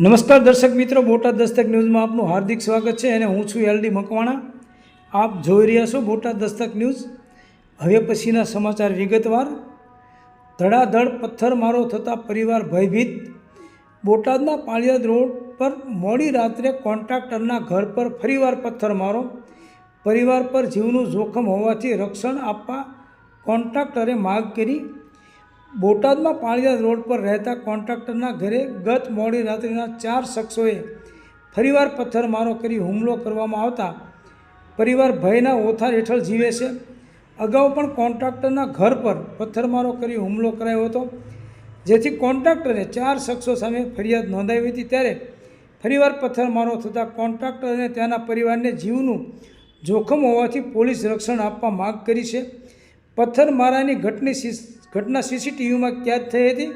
નમસ્કાર દર્શક મિત્રો, બોટાદ દસ્તક ન્યૂઝમાં આપનું હાર્દિક સ્વાગત છે અને હું છું એલડી મકવાણા. આપ જોઈ રહ્યા છો બોટાદ દસ્તક ન્યૂઝ. હવે પછીના સમાચાર વિગતવાર. ધડાધડ પથ્થરમારો થતાં પરિવાર ભયભીત. બોટાદના પાળિયાદ રોડ પર મોડી રાત્રે કોન્ટ્રાક્ટરના ઘર પર ફરીવાર પથ્થરમારો. પરિવાર પર જીવનું જોખમ હોવાથી રક્ષણ આપવા કોન્ટ્રાક્ટરે માગ કરી બોટાદમાં પાળિયાદ રોડ પર રહેતા કોન્ટ્રાક્ટરના ઘરે ગત મોડી રાત્રિના ચાર શખ્સોએ ફરીવાર પથ્થરમારો કરી હુમલો કરવામાં આવતા પરિવાર ભયના ઓથાર હેઠળ જીવે છે. અગાઉ પણ કોન્ટ્રાક્ટરના ઘર પર પથ્થરમારો કરી હુમલો કરાયો હતો, જેથી કોન્ટ્રાક્ટરે ચાર શખ્સો સામે ફરિયાદ નોંધાવી હતી ત્યારે ફરીવાર પથ્થરમારો થતાં કોન્ટ્રાક્ટર અને ત્યાંના પરિવારને જીવનું જોખમ હોવાથી પોલીસ રક્ષણ આપવા માગ કરી છે. પથ્થરમારાની ઘટની ઘટના સીસીટીવીમાં કેદ થઈ હતી.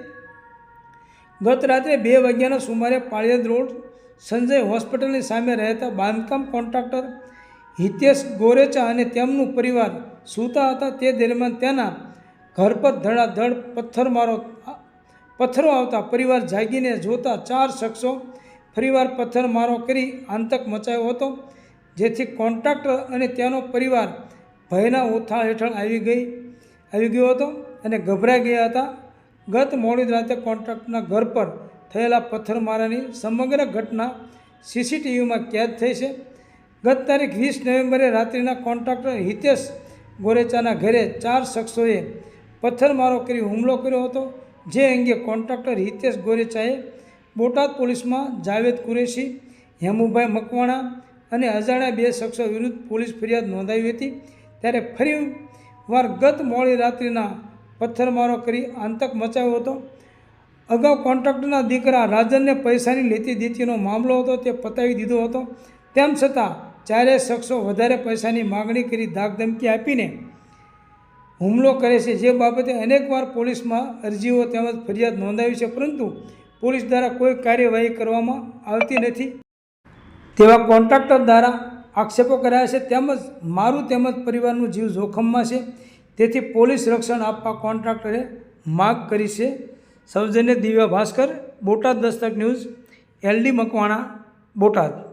ગત રાત્રે બે વાગ્યાના સુમારે પાળિયાદ રોડ સંજય હોસ્પિટલની સામે રહેતા બાંધકામ કોન્ટ્રાક્ટર હિતેશ ગોરેચા અને તેમનું પરિવાર સૂતા હતા. તે દરમિયાન તેના ઘર પર ધડાધડ પથ્થરમારો પથ્થરો આવતા પરિવાર જાગીને જોતા ચાર શખ્સો ફરીવાર પથ્થરમારો કરી આતંક મચાયો હતો, જેથી કોન્ટ્રાક્ટર અને તેનો પરિવાર ભયના ઓથાળ હેઠળ આવી ગઈ, આવી ગયો હતો. અને ગભરાઈ ગયા હતા. ગત મોડી રાતે કોન્ટ્રાક્ટના ઘર પર થયેલા પથ્થરમારાની સમગ્ર ઘટના સીસીટીવીમાં કેદ થઈ છે. ગત તારીખ વીસ નવેમ્બરે રાત્રિના કોન્ટ્રાક્ટર હિતેશ ગોરેચાના ઘરે ચાર શખ્સોએ પથ્થરમારો કરી હુમલો કર્યો હતો. જે અંગે કોન્ટ્રાક્ટર હિતેશ ગોરેચાએ બોટાદ પોલીસમાં જાવેદ કુરેશી, હેમુભાઈ મકવાણા અને અજાણ્યા બે શખ્સો વિરુદ્ધ પોલીસ ફરિયાદ નોંધાવી હતી. ત્યારે ફરી વાર ગત મોડી રાત્રિના પથ્થરમારો કરી આતંક મચાવ્યો હતો. અગાઉ કોન્ટ્રાક્ટરના દીકરા રાજનને પૈસાની લેતી દેતીનો મામલો હતો, તે પતાવી દીધો હતો. તેમ છતાં, ચારેય શખ્સો વધારે પૈસાની માગણી કરી ધાકધમકી આપીને હુમલો કરે છે. જે બાબતે અનેકવાર પોલીસમાં અરજીઓ તેમજ ફરિયાદ નોંધાવી છે, પરંતુ પોલીસ દ્વારા કોઈ કાર્યવાહી કરવામાં આવતી નથી. તેવા કોન્ટ્રાક્ટર દ્વારા આક્ષેપો કર્યા છે. તેમજ મારું તેમજ પરિવારનું જીવ જોખમમાં છે. તેથી પોલીસ રક્ષણ આપવા કોન્ટ્રાક્ટરે માગ કરી છે. સૌજન્ય દિવ્યા ભાસ્કર, બોટાદ દસ્તક ન્યૂઝ, એલડી મકવાણા, બોટાદ.